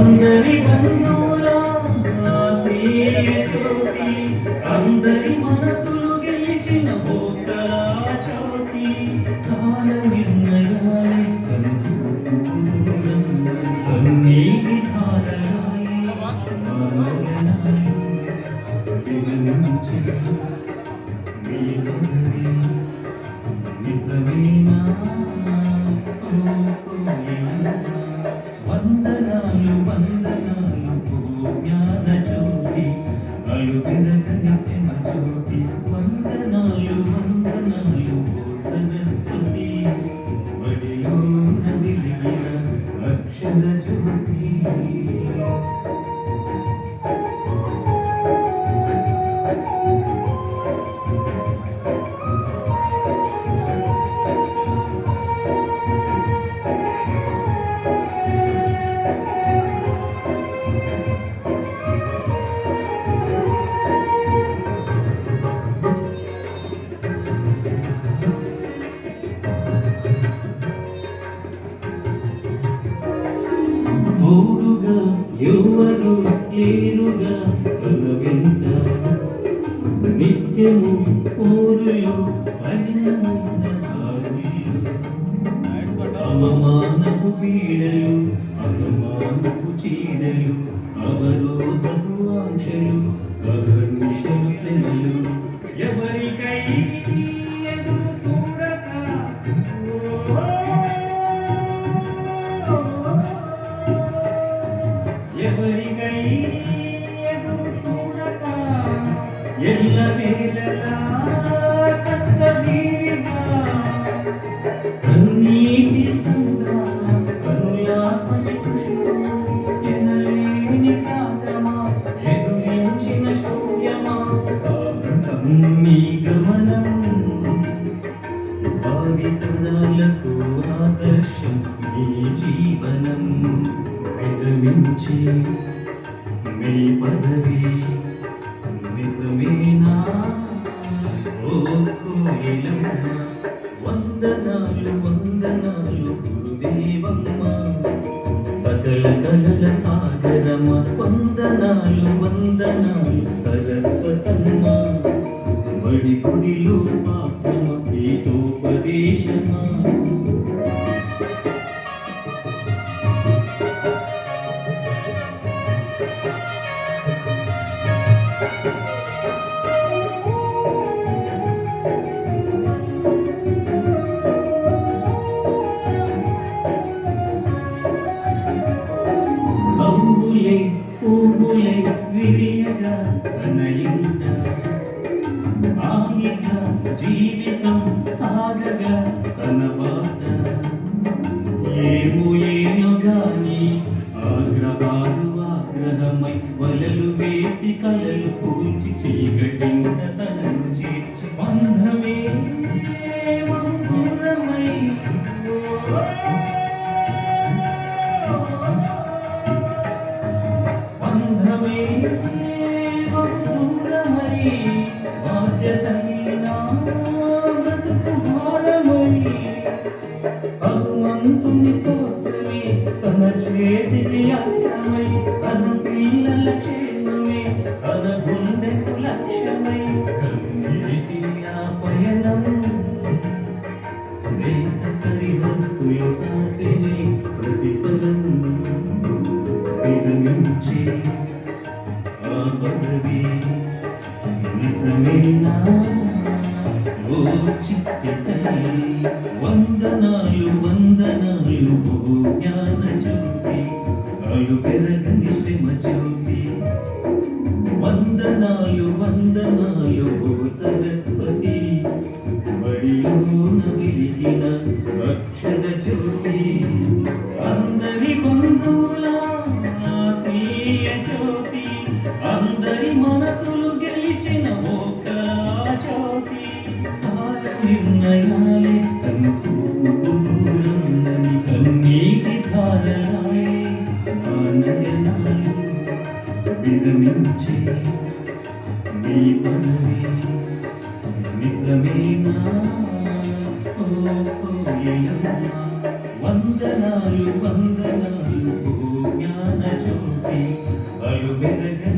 అందరి బంధువుల ఆత్మీయ అందరి మనసులు గెలిచిన భోక్తల జ్యోతి కాల నిర్ణయాలే నిజమేనా ఎవరు లేరుగా తన వెంట నిత్యము ఊరులో అవమానపు పీడలు అసమానపు చీడలు భావితరాలకు ఆదర్శం నీ జీవనం విరమించి మీ పదవి నిజమేనా సకల కళల సాగరమ వందనాలు వందనాలు. సరస్వతమ్మ బడి గుడిలో పాపమ గీతోపదేశమా విరియగా హాయిగా జీవితం సాగగా తన బాట ఏమో ఏమో గాని ఆగ్రహాలు ఆగ్రహమై వలలు వేసి కలలు పూల్చి వందనాలు వందనాలు ఓ జ్ఞాన జ్యోతి. అలు పెరగని శ్రమ జ్యోతి. వందనాలు వందనాలు సరస్వ నిర్ణయాలే కనుచూపురందని కన్నీటి ధారలాయే ఆ నయనాలు విరమించే మీ నిజమేనా ఓ వందనాలు వందనాలు జ్ఞాన జ్యోతి అలు మెరగ